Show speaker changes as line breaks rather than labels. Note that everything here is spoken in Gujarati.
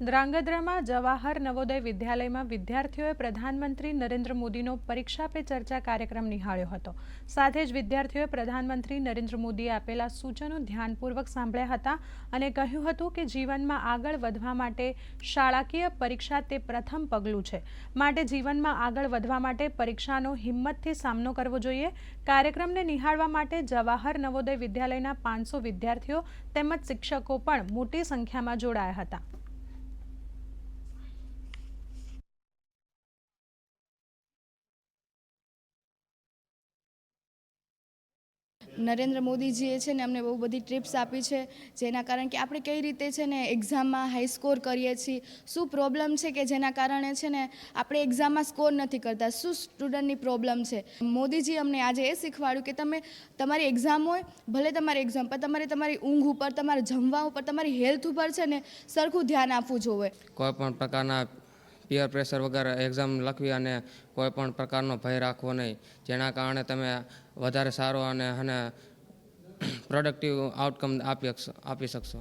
ધ્રાંગધ્રામાં જવાહર નવોદય વિદ્યાલયમાં વિદ્યાર્થીઓએ પ્રધાનમંત્રી નરેન્દ્ર મોદીનો પરીક્ષા પે ચર્ચા કાર્યક્રમ નિહાળ્યો હતો. સાથે જ વિદ્યાર્થીઓએ પ્રધાનમંત્રી નરેન્દ્ર મોદીએ આપેલા સૂચનો ધ્યાનપૂર્વક સાંભળ્યા હતા અને કહ્યું હતું કે જીવનમાં આગળ વધવા માટે શાળાકીય પરીક્ષા તે પ્રથમ પગલું છે. માટે જીવનમાં આગળ વધવા માટે પરીક્ષાનો હિંમતથી સામનો કરવો જોઈએ. કાર્યક્રમને નિહાળવા માટે જવાહર નવોદય વિદ્યાલયના પાંચસો વિદ્યાર્થીઓ તેમજ શિક્ષકો પણ મોટી સંખ્યામાં જોડાયા હતા.
નરેન્દ્ર મોદીજીએ છે ને અમને બહુ બધી ટ્રીપ્સ આપી છે, જેના કારણ કે આપણે કઈ રીતે છે ને એક્ઝામમાં હાઈ સ્કોર કરીએ છીએ, શું પ્રોબ્લેમ છે કે જેના કારણે છે ને આપણે એક્ઝામમાં સ્કોર નથી કરતા, શું સ્ટુડન્ટની પ્રોબ્લેમ છે? મોદીજી અમને આજે એ શીખવાડ્યું કે તમે, તમારી એક્ઝામ હોય, ભલે તમારી એક્ઝામ પર તમારે તમારી ઊંઘ ઉપર, તમારે જમવા ઉપર, તમારી હેલ્થ ઉપર છે ને સરખું ધ્યાન આપવું જોઈએ.
કોઈ પણ પ્રકારના પિયર પ્રેશર વગર એક્ઝામ લખવી અને કોઈ પણ પ્રકારનો ભય રાખવો નહીં. જેના કારણે તમે વધારે સારો અને અને પ્રોડક્ટિવ આઉટકમ આપી આપી શકશો.